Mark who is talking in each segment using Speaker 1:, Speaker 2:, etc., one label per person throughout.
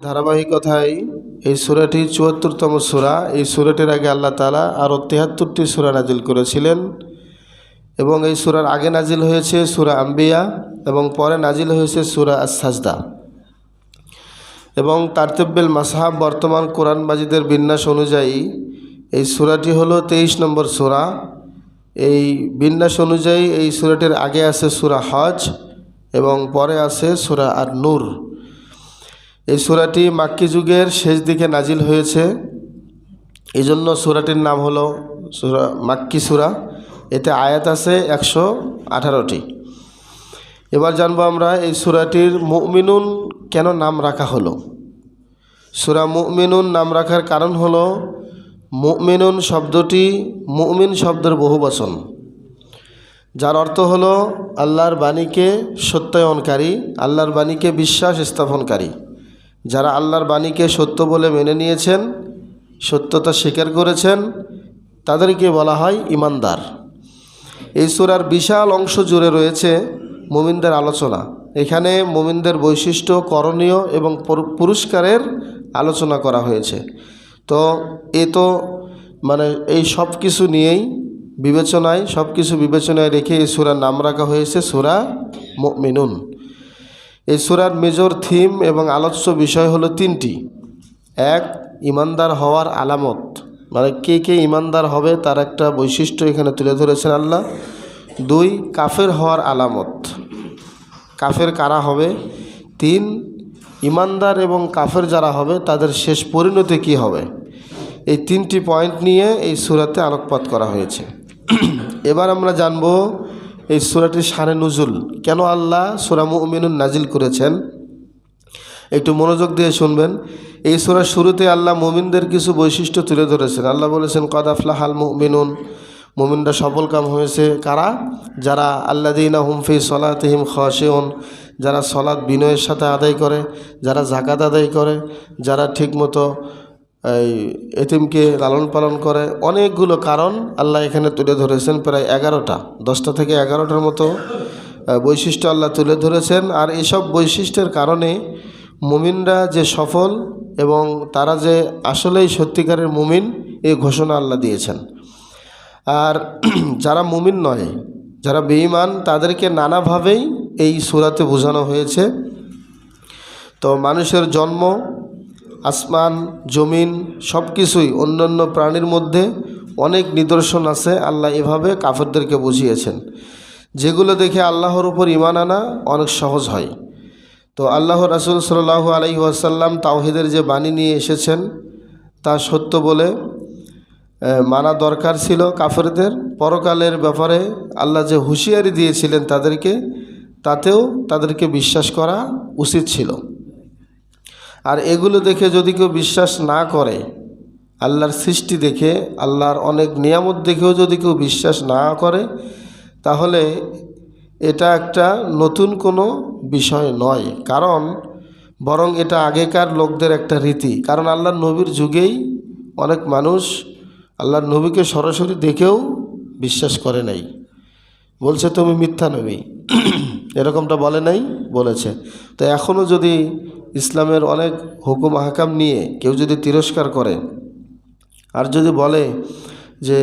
Speaker 1: ধারাবাহিকতায় এই সুরাটি চুয়াত্তরতম সুরা। এই সুরাটির আগে আল্লাহ তালা আরও তেহাত্তরটি সুরা নাজিল করেছিলেন এবং এই সুরার আগে নাজিল হয়েছে সুরা আম্বিয়া এবং পরে নাজিল হয়েছে সুরা আস সাজদা এবং তারতেব্বেল মাসাহাব বর্তমান কোরআন মাজিদের বিন্যাস অনুযায়ী এই সুরাটি হলো তেইশ নম্বর সুরা। এই বিন্যাস অনুযায়ী এই সুরাটির আগে আছে সুরা হজ এবং পরে আছে সুরা আর নূর এই সুরাটি মাক্কি যুগের শেষ দিকে নাজিল হয়েছে। এই জন্য সুরাটির নাম হলো সুরা মাক্কি সুরা। এতে আয়াত আছে একশো আঠারোটি। এবার জানব আমরা এই সুরাটির মুমিনুন কেন নাম রাখা হলো? সুরা মুমিনুন নাম রাখার কারণ হলো মুমিনুন শব্দটি মুমিন শব্দের বহু বচন। যার অর্থ হলো আল্লাহর বাণীকে সত্যায়নকারী, আল্লাহর বাণীকে বিশ্বাস স্থাপনকারী। যারা আল্লাহর বাণীকে সত্য বলে মেনে নিয়েছেন, সত্যতা স্বীকার করেছেন, তাদেরকে বলা হয় ইমানদার। এই সুরার বিশাল অংশ জুড়ে রয়েছে মুমিনদের আলোচনা। এখানে মুমিনদের বৈশিষ্ট্য করণীয় এবং পুরস্কারের আলোচনা করা হয়েছে। তো এ তো মানে এই সব কিছু নিয়েই বিবেচনায় সব কিছু বিবেচনায় রেখে এই সুরার নাম রাখা হয়েছে সুরা মিনুন এই সুরার মেজর থিম এবং আলোচ্য বিষয় হলো তিনটি। এক, ইমানদার হওয়ার আলামত। মানে কে কে ইমানদার হবে তার একটা বৈশিষ্ট্য এখানে তুলে ধরেছেন আল্লাহ। দুই, কাফের হওয়ার আলামত। কাফের কারা হবে? তিন, ইমানদার এবং কাফের যারা হবে তাদের শেষ পরিণতি কী হবে? এই তিনটি পয়েন্ট নিয়ে এই সুরাতে আলোকপাত করা হয়েছে। এবার আমরা জানব এই সুরাটির সারে নজুল। কেন আল্লাহ সুরা মুমিনুন নাজিল করেছেন? একটু মনোযোগ দিয়ে শুনবেন। এই সুরার শুরুতে আল্লাহ মুমিনদের কিছু বৈশিষ্ট্য তুলে ধরেছেন। আল্লাহ বলেছেন কদাফলা হাল মুমিনুন। মুমিনরা সফল কাম হয়েছে কারা? যারা আল্লাদিনা হুমফি সলাতহিম খসেউন যারা সলাৎ বিনয়ের সাথে আদায় করে, যারা জাকাত আদায় করে, যারা ঠিকমতো এই এতিমকে লালন পালন করে অনেকগুলো কারণ আল্লাহ এখানে তুলে ধরেছেন প্রায় এগারোটা, দশটা থেকে এগারোটার মতো বৈশিষ্ট্য আল্লাহ তুলে ধরেছেন। আর এসব বৈশিষ্ট্যের কারণে মুমিনরা যে সফল এবং তারা যে আসলেই সত্যিকারের মুমিন এই ঘোষণা আল্লাহ দিয়েছেন। আর যারা মুমিন নয়, যারা বেঈমান, তাদেরকে নানাভাবেই এই সুরাতে বোঝানো হয়েছে। তো মানুষের জন্ম আসমান, জমিন সব কিছুই অন্যান্য প্রাণীর মধ্যে অনেক নিদর্শন আছে, আল্লাহ এভাবে কাফেরদেরকে বুঝিয়েছেন। যেগুলো দেখে আল্লাহর উপর ইমান আনা অনেক সহজ হয়। তো আল্লাহ রাসুল সাল্লাহ আলহি আসাল্লাম তাওহিদের যে বাণী নিয়ে এসেছেন, তা সত্য বলে মানা দরকার ছিল কাফেরদের। পরকালের ব্যাপারে আল্লাহ যে হুঁশিয়ারি দিয়েছিলেন তাদেরকে, তাতেও তাদেরকে বিশ্বাস করা উচিত ছিল। আর এগুলো দেখে যদি কেউ বিশ্বাস না করে, আল্লাহর সৃষ্টি দেখে, আল্লাহর অনেক নিয়ামত দেখেও যদি কেউ বিশ্বাস না করে, তাহলে এটা একটা নতুন কোনো বিষয় নয়। কারণ, বরং এটা আগেকার লোকদের একটা রীতি। কারণ আল্লাহর নবীর যুগেই অনেক মানুষ আল্লাহর নবীকে সরাসরি দেখেও বিশ্বাস করে নাই। বলছে, তুমি মিথ্যা নবী। এরকমটা বলে নাই, বলেছে। তো এখনও যদি ইসলামের অনেক হুকুম হাকাম নিয়ে কেউ যদি তিরস্কার করে, আর যদি বলে যে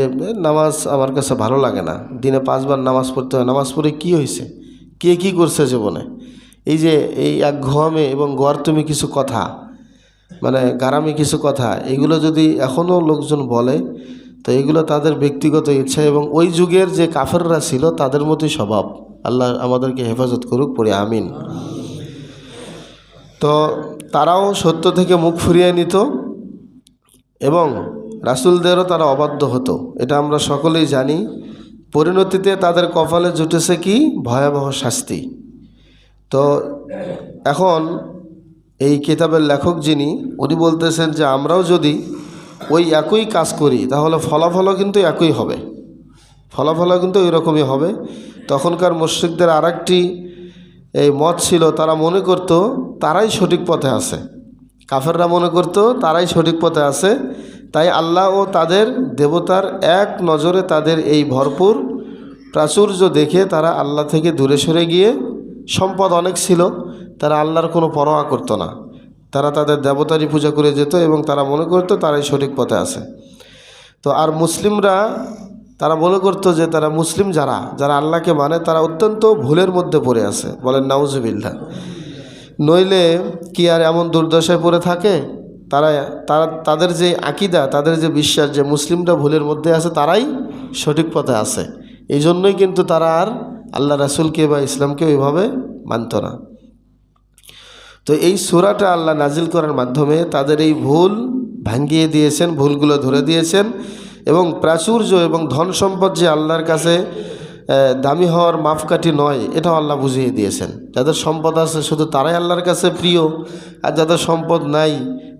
Speaker 1: নামাজ আমার কাছে ভালো লাগে না, দিনে পাঁচবার নামাজ পড়তে হয়, নামাজ পড়ে কি হয়েছে কে কি করছে জীবনে? এই যে, এই এক ঘুয়ামে এবং গোয়ার তুমি কিছু কথা মানে গারামি কিছু কথা, এগুলো যদি এখনও লোকজন বলে, তো এগুলো তাদের ব্যক্তিগত ইচ্ছা এবং ওই যুগের যে কাফেররা ছিল তাদের মতোই স্বভাব। আল্লাহ আমাদেরকে হেফাজত করুক, পড়ে আমিন। তো তারাও সত্য থেকে মুখ ফুরিয়ে নিত এবং রাসুলদেরও তারা অবাধ্য হতো। এটা আমরা সকলেই জানি। পরিণতিতে তাদের কপালে জুটেছে কি? ভয়াবহ শাস্তি। তো এখন এই কিতাবের লেখক যিনি, উনি বলতেছেন যে আমরাও যদি ওই একই কাজ করি, তাহলে ফলাফলও কিন্তু একই হবে। ফলাফলও কিন্তু ওই রকমই হবে। তখনকার মসজিদদের আর একটি এই মত ছিল, তারা মনে করত তারাই সঠিক পথে আছে। কাফেররা মনে করত তারাই সঠিক পথে আছে। তাই আল্লাহ ও তাদের দেবতার এক নজরে তাদের এই ভরপুর প্রাচুর্য দেখে তারা আল্লাহ থেকে দূরে সরে গিয়ে সম্পদ অনেক ছিল, তারা আল্লাহর কোনো পরোয়া করতো না। তারা তাদের দেবতারই পূজা করে যেত এবং তারা মনে করতো তারাই সঠিক পথে আছে। তো আর মুসলিমরা তারা মনে করতো যে তারা মুসলিম যারা যারা আল্লাহকে মানে তারা অত্যন্ত ভুলের মধ্যে পড়ে আছে। বলেন নাউজুবিল্লা নইলে কি আর এমন দুর্দশায় পড়ে থাকে? তারা তারা, তাদের যে আকিদা, তাদের যে বিশ্বাস যে মুসলিমরা ভুলের মধ্যে আছে, তারাই সঠিক পথে আছে। এই জন্যই কিন্তু তারা আর আল্লাহ রাসুলকে বা ইসলামকে ওইভাবে মানত না। তো এই সুরাটা আল্লাহ নাজিল করার মাধ্যমে তাদের এই ভুল ভাঙ্গিয়ে দিয়েছেন, ভুলগুলো ধরে দিয়েছেন। এবং প্রাচুর্য এবং ধন সম্পদ যে আল্লাহর কাছে দামি হওয়ার মাপকাঠি নয়, এটাও আল্লাহ বুঝিয়ে দিয়েছেন। যাদের সম্পদ আছে, শুধু তারাই আল্লাহর কাছে প্রিয়, আর যাদের সম্পদ নাই,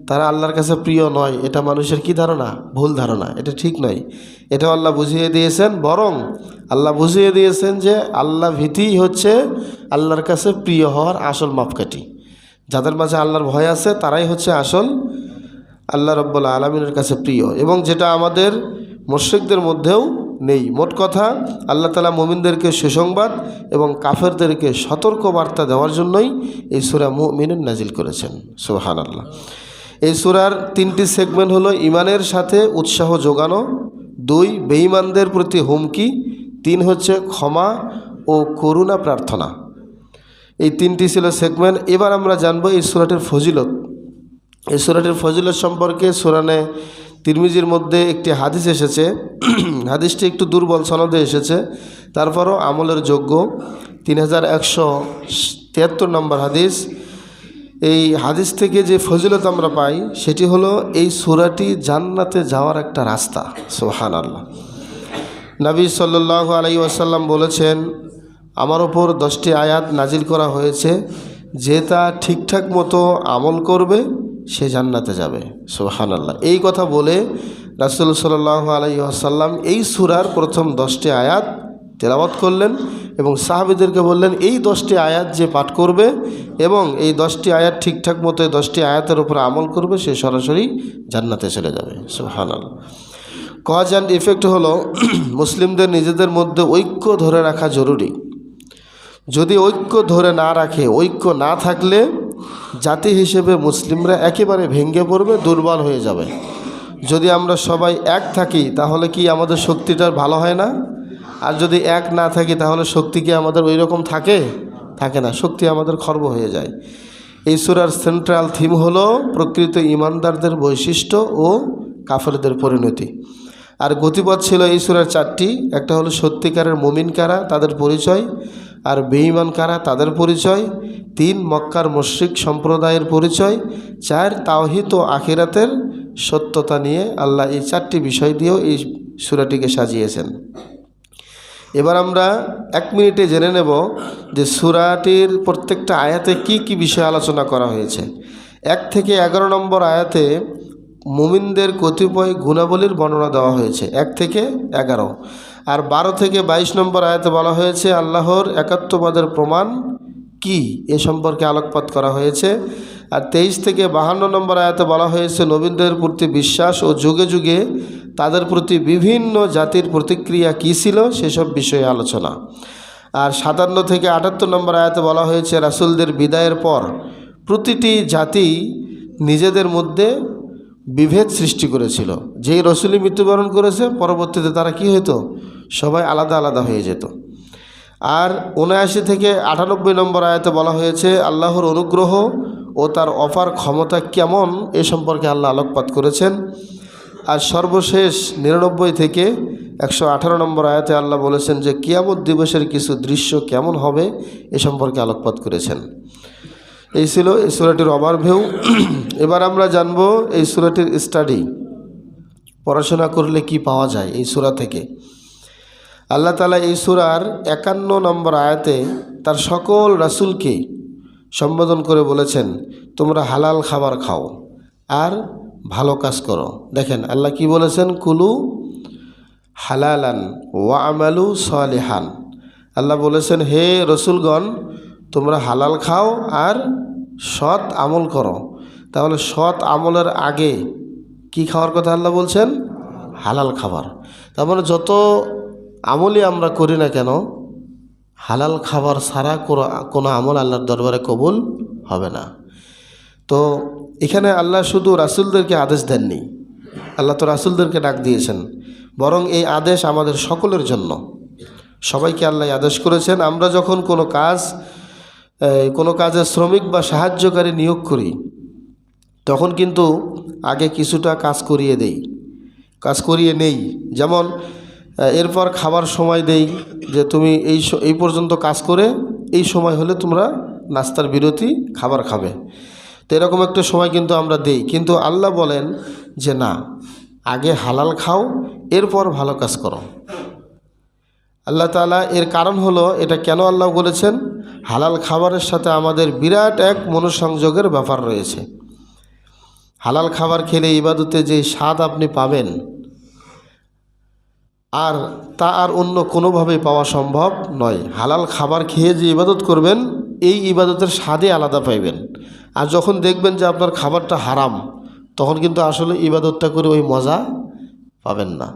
Speaker 1: তারা আল্লাহর কাছে প্রিয় নয়, এটা মানুষের কি ধারণা? ভুল ধারণা, এটা ঠিক নয়। এটাও আল্লাহ বুঝিয়ে দিয়েছেন, বরং আল্লাহ বুঝিয়ে দিয়েছেন যে আল্লাহ ভীতিই হচ্ছে আল্লাহর কাছে প্রিয় হওয়ার আসল মাপকাঠি। যাদের মাঝে আল্লাহর ভয় আছে, তারাই হচ্ছে আসল আল্লাহ রব্বুল্লা আলমিনের কাছে প্রিয় এবং যেটা আমাদের মুশ্রিকদের মধ্যেও নেই। মোট কথা, আল্লাহ তালা মোমিনদেরকে সুসংবাদ এবং কাফেরদেরকে সতর্ক বার্তা দেওয়ার জন্যই এই সুরা মুমিনুন নাজিল করেছেন। সুহান আল্লাহ এই সুরার তিনটি সেগমেন্ট হলো ইমানের সাথে উৎসাহ যোগানো, দুই, বেঈমানদের প্রতি হুমকি, তিন হচ্ছে ক্ষমা ও করুণা প্রার্থনা। এই তিনটি ছিল সেগমেন্ট। এবার আমরা জানব এই সুরাটের ফজিলত। এই সুরাটের ফজিলত সম্পর্কে সুরানে তিরমিজির মধ্যে একটি হাদিস এসেছে। হাদিসটি একটু দুর্বল সনদে এসেছে। তারপরও আমলের যোগ্য। তিন হাজার একশো তিয়াত্তর নম্বর হাদিস। এই হাদিস থেকে যে ফজিলত আমরা পাই, সেটি হলো এই সুরাটি জান্নাতে যাওয়ার একটা রাস্তা। সোহান আল্লাহ নবী সাল্লাহ আলাই ওয়াসাল্লাম বলেছেন, আমার ওপর দশটি আয়াত নাজিল করা হয়েছে। যে তা ঠিকঠাক মতো আমল করবে সে জান্নাতে যাবে। সোহান আল্লাহ এই কথা বলে রাসুল সাল্লাহ আলাই আসাল্লাম এই সুরার প্রথম দশটি আয়াত তেলাওয়াত করলেন এবং সাহাবিদেরকে বললেন, এই দশটি আয়াত যে পাঠ করবে এবং এই দশটি আয়াত ঠিকঠাক মতো দশটি আয়াতের উপর আমল করবে, সে সরাসরি জান্নাতে চলে যাবে। সোহান আল্লাহ কজ অ্যান্ড ইফেক্ট হলো মুসলিমদের নিজেদের মধ্যে ঐক্য ধরে রাখা জরুরি। যদি ঐক্য ধরে না রাখে, ঐক্য না থাকলে জাতি হিসেবে মুসলিমরা একেবারে ভেঙে পড়বে, দুর্বল হয়ে যাবে। যদি আমরা সবাই এক থাকি, তাহলে কি আমাদের শক্তিটা ভালো হয় না? আর যদি এক না থাকি, তাহলে শক্তি কি আমাদের ওই রকম থাকে? থাকে না, শক্তি আমাদের খর্ব হয়ে যায়। এই সুরার সেন্ট্রাল থিম হলো প্রকৃত ইমানদারদের বৈশিষ্ট্য ও কাফেরদের পরিণতি। আর গতিপথ ছিল এই সুরার চারটি। একটা হলো সত্যিকারের মুমিন কারা, তাদের পরিচয়। আর বেঈমান কারা? তাদের পরিচয়। তিন, মক্কার মুশ্রিক সম্প্রদায়ের পরিচয়। চার, তাওহিদ ও আখিরাতের সত্যতা নিয়ে আল্লাহ এই চারটি বিষয় দিয়েও এই সুরাটিকে সাজিয়েছেন। এবার আমরা এক মিনিটে জেনে নেব যে সুরাটির প্রত্যেকটা আয়াতে কি কি বিষয় আলোচনা করা হয়েছে। এক থেকে এগারো নম্বর আয়াতে মুমিনদের কতিপয় গুণাবলীর বর্ণনা দেওয়া হয়েছে। এক থেকে এগারো। আর বারো থেকে বাইশ নম্বর আয়াতে বলা হয়েছে, আল্লাহর একাত্মবাদের প্রমাণ কি? এ সম্পর্কে আলোকপাত করা হয়েছে। আর তেইশ থেকে বাহান্ন নম্বর আয়াতে বলা হয়েছে, নবীনদের প্রতি বিশ্বাস ও যুগে যুগে তাদের প্রতি বিভিন্ন জাতির প্রতিক্রিয়া কী ছিল সেসব বিষয়ে আলোচনা। আর সাতান্ন থেকে আটাত্তর নম্বর আয়াতে বলা হয়েছে, রাসুলদের বিদায়ের পর প্রতিটি জাতি নিজেদের মধ্যে বিভেদ সৃষ্টি করেছিল। যেই রসুলি মৃত্যুবরণ করেছে, পরবর্তীতে তারা কি হতো সবাই আলাদা আলাদা হয়ে যেত। আর উনআশি থেকে আটানব্বই নম্বর আয়াতে বলা হয়েছে, আল্লাহর অনুগ্রহ ও তার অফার ক্ষমতা কেমন এ সম্পর্কে আল্লাহ আলোকপাত করেছেন। আর সর্বশেষ নিরানব্বই থেকে একশো আঠারো নম্বর আয়াতে আল্লাহ বলেছেন যে, কিয়ামত দিবসের কিছু দৃশ্য কেমন হবে এ সম্পর্কে আলোকপাত করেছেন। এই ছিল এই সুরাটির ওভারভিউ এবার আমরা জানব এই সুরাটির স্টাডি পড়াশোনা করলে কি পাওয়া যায় এই সুরা থেকে? আল্লাহ তালা এই সুরার একান্ন নম্বর আয়াতে তার সকল রাসুলকে সম্বোধন করে বলেছেন, তোমরা হালাল খাবার খাও আর ভালো কাজ করো। দেখেন, আল্লাহ কি বলেছেন? কুলু হালালান ওয়া আমালু সালেহান। আল্লাহ বলেছেন, হে রসুলগণ, তোমরা হালাল খাও আর সৎ আমল করো। তাহলে সৎ আমলের আগে কি খাওয়ার কথা আল্লাহ বলছেন? হালাল খাবার। তার মানে যত আমলই আমরা করি না কেন? হালাল খাবার ছাড়া কোনো আমল আল্লাহর দরবারে কবুল হবে না। তো এখানে আল্লাহ শুধু রাসুলদেরকে আদেশ দেননি। আল্লাহ তো রাসুলদেরকে ডাক দিয়েছেন। বরং এই আদেশ আমাদের সকলের জন্য। সবাইকে আল্লাহ আদেশ করেছেন, আমরা যখন কোনো কাজ কোনো কাজে শ্রমিক বা সাহায্যকারী নিয়োগ করি, তখন কিন্তু আগে কিছুটা কাজ করিয়ে দেই। কাজ করিয়ে নেই। যেমন এরপর খাবার সময় দেই যে তুমি এই এই পর্যন্ত কাজ করে এই সময় হলে তোমরা নাস্তার বিরতি খাবার খাবে। তো এরকম একটা সময় কিন্তু আমরা দেই। কিন্তু আল্লাহ বলেন যে না, আগে হালাল খাও, এরপর ভালো কাজ করো। আল্লাহ তালা এর কারণ হলো এটা কেন আল্লাহ বলেছেন? হালাল খাবারের সাথে আমাদের বিরাট এক মনোসংযোগের ব্যাপার রয়েছে। হালাল খাবার খেলে ইবাদতে যে স্বাদ আপনি পাবেন আর তা আর অন্য কোনোভাবেই পাওয়া সম্ভব নয়। হালাল খাবার খেয়ে যে ইবাদত করবেন, এই ইবাদতের স্বাদে আলাদা পাইবেন। আর যখন দেখবেন যে আপনার খাবারটা হারাম, তখন কিন্তু আসলে ইবাদতটা করে ওই মজা পাবেন না।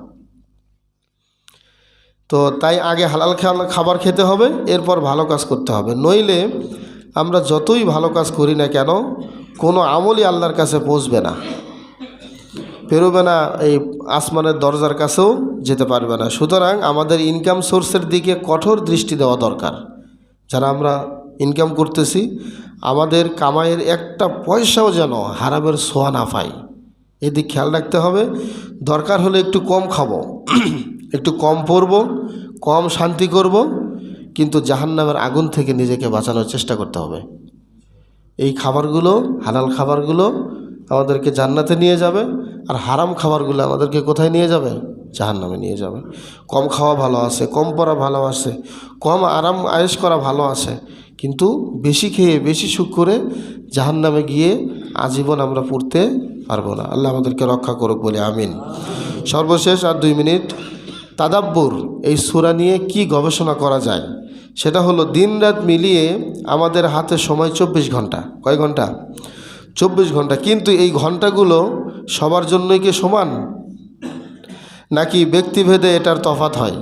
Speaker 1: তো তাই আগে হালাল খাবার খেতে হবে, এরপর ভালো কাজ করতে হবে। নইলে আমরা যতই ভালো কাজ করি না কেন, কোনো আমলই আল্লাহর কাছে পৌঁছবে না। পেরোবে না এই আসমানের দরজার কাছেও যেতে পারবে না। সুতরাং আমাদের ইনকাম সোর্সের দিকে কঠোর দৃষ্টি দেওয়া দরকার। যারা আমরা ইনকাম করতেছি, আমাদের কামাইয়ের একটা পয়সাও যেন হারামের সোয়া না পাই এদিক খেয়াল রাখতে হবে, দরকার হলে একটু কম খাব, একটু কম পরব, কম শান্তি করব, কিন্তু জাহান্নামের আগুন থেকে নিজেকে বাঁচানোর চেষ্টা করতে হবে। এই খাবারগুলো, হালাল খাবারগুলো আমাদেরকে জান্নাতে নিয়ে যাবে। আর হারাম খাবারগুলো আমাদেরকে কোথায় নিয়ে যাবে? জাহান্নামে নিয়ে যাবে। কম খাওয়া ভালো আছে, কম পড়া ভালো আছে, কম আরাম আয়েস করা ভালো আছে। কিন্তু বেশি খেয়ে বেশি সুখ করে জাহান্নামে গিয়ে আজীবন আমরা পড়তে পারব না। আল্লাহ আমাদেরকে রক্ষা করুক বলে আমিন। সর্বশেষ আর দুই মিনিট। তাদাব্বুর, এই সুরা নিয়ে কি গবেষণা করা যায়? সেটা হলো দিন রাত মিলিয়ে আমাদের হাতে সময় চব্বিশ ঘণ্টা। কয় ঘণ্টা? চব্বিশ ঘণ্টা। কিন্তু এই ঘন্টাগুলো সবার জন্যই কি সমান? নাকি ব্যক্তিভেদে এটার তফাত হয়?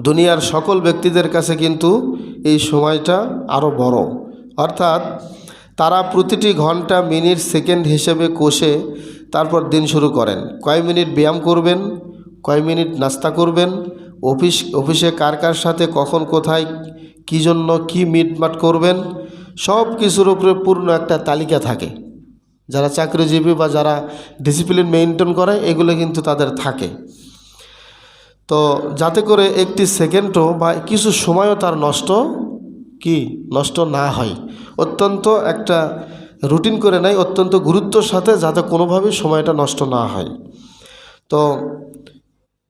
Speaker 1: দুনিয়ার সকল ব্যক্তিদের কাছে কিন্তু এই সময়টা আরও বড়। অর্থাৎ তারা প্রতিটি ঘণ্টা মিনিট, সেকেন্ড হিসেবে কষে তারপর দিন শুরু করেন। কয় মিনিট ব্যায়াম করবেন? কয় মিনিট নাস্তা করবেন? অফিস, অফিসে কার কার সাথে, কখন, কোথায়, কী জন্য, কী মিটমাট করবেন? সব কিছুর উপরে পূর্ণ একটা তালিকা থাকে। যারা চাকরিজীবী বা যারা ডিসিপ্লিন মেনটেন করে, এগুলো কিন্তু তাদের থাকে। তো যাতে করে একটি সেকেন্ডও বা কিছু সময়ও তার নষ্ট কি, নষ্ট না হয়। অত্যন্ত একটা রুটিন করে নেয়, অত্যন্ত গুরুত্বর সাথে যাতে কোনোভাবেই সময়টা নষ্ট না হয়। তো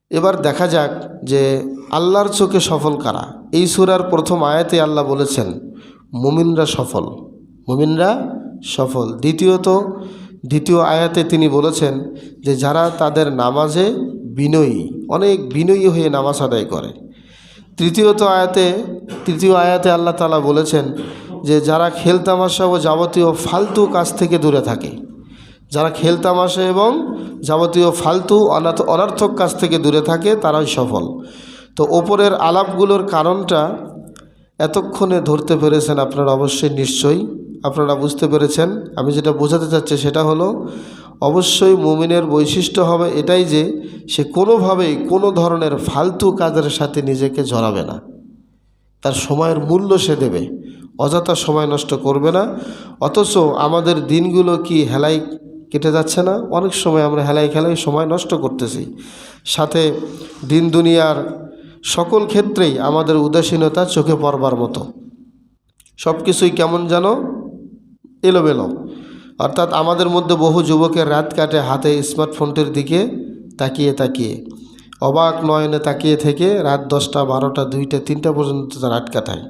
Speaker 1: এবার দেখা যাক যে আল্লাহর চোখে সফল কারা? এই সুরার প্রথম আয়াতে আল্লাহ বলেছেন মুমিনরা সফল। মুমিনরা সফল। দ্বিতীয়ত, দ্বিতীয় আয়াতে তিনি বলেছেন যে যারা তাদের নামাজে বিনয়ী, অনেক বিনয়ী হয়ে নামাজ আদায় করে। তৃতীয়ত আয়াতে, তৃতীয় আয়াতে আল্লাহ তালা বলেছেন যে যারা খেলতামাশা ও যাবতীয় ফালতু কাজ থেকে দূরে থাকে, যারা খেলতামাশা এবং যাবতীয় ফালতু অনাথ অনার্থক কাজ থেকে দূরে থাকে, তারাই সফল। তো ওপরের আলাপগুলোর কারণটা এতক্ষণে ধরতে পেরেছেন আপনারা অবশ্যই নিশ্চয়ই। আপনারা বুঝতে পেরেছেন। আমি যেটা বোঝাতে চাচ্ছি সেটা হলো, অবশ্যই মুমিনের বৈশিষ্ট্য হবে এটাই যে, সে কোনোভাবেই কোনো ধরনের ফালতু কাজের সাথে নিজেকে জড়াবে না। তার সময়ের মূল্য সে দেবে। অযথা সময় নষ্ট করবে না। অথচ আমাদের দিনগুলো কি হেলাই কেটে যাচ্ছে না? অনেক সময় আমরা হেলাই খেলাই সময় নষ্ট করতেছি। সাথে দিন দুনিয়ার সকল ক্ষেত্রেই আমাদের উদাসীনতা চোখে পড়বার মতো। সব কিছুই কেমন যেন এলোমেলো। অর্থাৎ আমাদের মধ্যে বহু যুবকের রাত কাটে হাতে স্মার্টফোনটির দিকে তাকিয়ে তাকিয়ে। অবাক নয়নে তাকিয়ে থেকে রাত দশটা, বারোটা, দুইটা, তিনটা পর্যন্ত রাত কাটায়।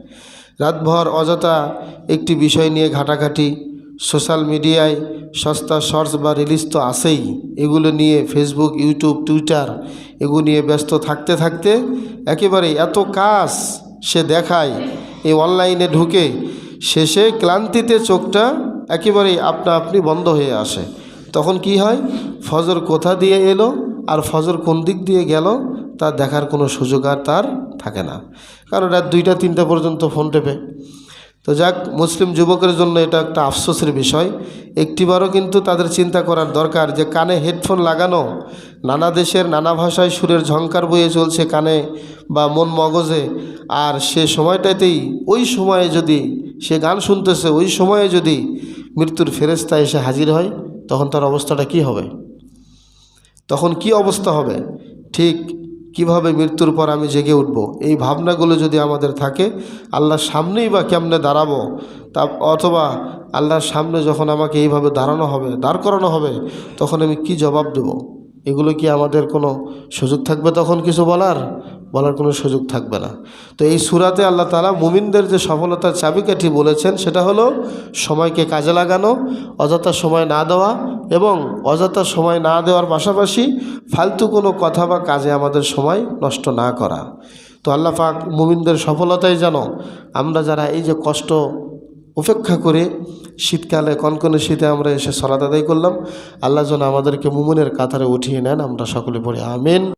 Speaker 1: রাতভর অযথা একটি বিষয় নিয়ে ঘাটাঘাটি, সোশ্যাল মিডিয়ায় সস্তা শর্টস বা রিলিজ তো আসেই এগুলো নিয়ে ফেসবুক ইউটিউব টুইটার এগুলো নিয়ে ব্যস্ত থাকতে থাকতে একেবারে এত কাজ সে দেখায়, এই অনলাইনে ঢুকে শেষে ক্লান্তিতে চোখটা একেবারেই আপনা আপনি বন্ধ হয়ে আসে। তখন কি হয়? ফজর কোথা দিয়ে এলো আর ফজর কোন দিক দিয়ে গেল তা দেখার কোনো সুযোগ আর তার থাকে না। কারণ রাত দুইটা তিনটা পর্যন্ত ফোন টেপে। তো যাক, মুসলিম যুবকের জন্য এটা একটা আফসোসের বিষয়। একটিবারও কিন্তু তাদের চিন্তা করার দরকার যে কানে হেডফোন লাগানো, নানা দেশের নানা ভাষায় সুরের ঝংকার বয়ে চলছে কানে বা মন মগজে। আর সে সময়টাতেই, ওই সময়ে যদি সে গান শুনতেছে, ওই সময়ে যদি মৃত্যুর ফেরেস্তা এসে হাজির হয়, তখন তার অবস্থাটা কি হবে? তখন কি অবস্থা হবে? ঠিক কীভাবে মৃত্যুর পর আমি জেগে উঠব? এই ভাবনাগুলো যদি আমাদের থাকে, আল্লাহর সামনেই বা কেমনে দাঁড়াবো? তা অথবা আল্লাহর সামনে যখন আমাকে এইভাবে দাঁড়ানো হবে, দাঁড় করানো হবে, তখন আমি কি জবাব দেব? এগুলো কি আমাদের কোনো সুযোগ থাকবে তখন কিছু বলার? বলার কোনো সুযোগ থাকবে না। তো এই সুরাতে আল্লাহ তালা মুমিনদের যে সফলতার চাবিকাঠি বলেছেন, সেটা হলো সময়কে কাজে লাগানো, অযথা সময় না দেওয়া এবং অযথা সময় না দেওয়ার পাশাপাশি ফালতু কোনো কথা বা কাজে আমাদের সময় নষ্ট না করা। তো আল্লাহ পাক মুমিনদের সফলতাই যেন আমরা যারা এই যে কষ্ট উপেক্ষা করে শীতকালে, কনকনে শীতে আমরা এসে সলাদ আদায় করলাম। আল্লাহ যেন আমাদেরকে মুমনের কাতারে উঠিয়ে নেন, আমরা সকলে পড়ি, আমিন।